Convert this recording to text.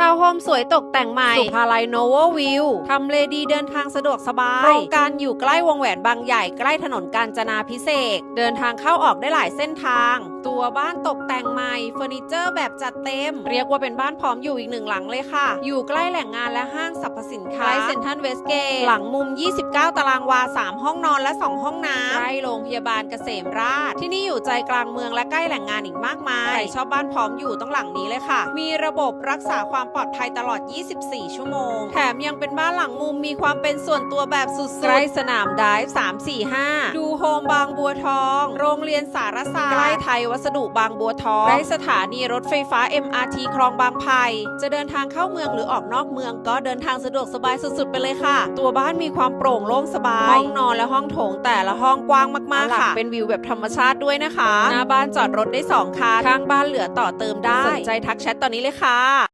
ทาวน์โฮมสวยตกแต่งใหม่ สุภาลัยโนโววิวทำเลดีเดินทางสะดวกสบาย โครงการอยู่ใกล้วงแหวนบางใหญ่ใกล้ถนนกาญจนาพิเศษกเดินทางเข้าออกได้หลายเส้นทาง ตัวบ้านตกแต่งใหม่เฟอร์นิเจอร์แบบจัดเต็ม เรียกว่าเป็นบ้านพร้อมอยู่อีกหนึ่งหลังเลยค่ะ อยู่ใกล้แหล่งงานและห้างสรรพสินค้าใกล้เซ็นทรัลเวสเกตหลังมุม 29 ตารางวา 3 ห้องนอนและ 2 ห้องน้ำใกล้โรงพยาบาลเกษมราษฎร์ที่นี่อยู่ใจกลางเมืองและใกล้แหล่งงานอีกมากมาย ใครชอบบ้านพร้อมอยู่ต้องหลังนี้เลยค่ะ มีระบบรักษาความปลอดภัยตลอด 24 ชั่วโมง แถมยังเป็นบ้านหลังมุมมีความเป็นส่วนตัวแบบสุดๆใกล้สนามไดฟ์345 ดูโฮมบางบัวทอง โรงเรียนสารศาสตร์ใกล้ไทยวัสดุบางบัวทองใกล้สถานีรถไฟฟ้า MRT คลองบางไผ่จะเดินทางเข้าเมืองหรือออกนอกเมืองก็เดินทางสะดวกสบายสุดๆ ไปเลยค่ะ ตัวบ้านมีความโปร่งโล่งสบาย ห้องนอนและห้องโถงแต่ละห้องกว้างมากๆค่ะ เป็นวิวแบบธรรมชาติด้วยนะคะ หน้าบ้านจอดรถได้2คันข้างบ้านเหลือต่อเติมได้ สนใจทักแชทตอนนี้เลยค่ะ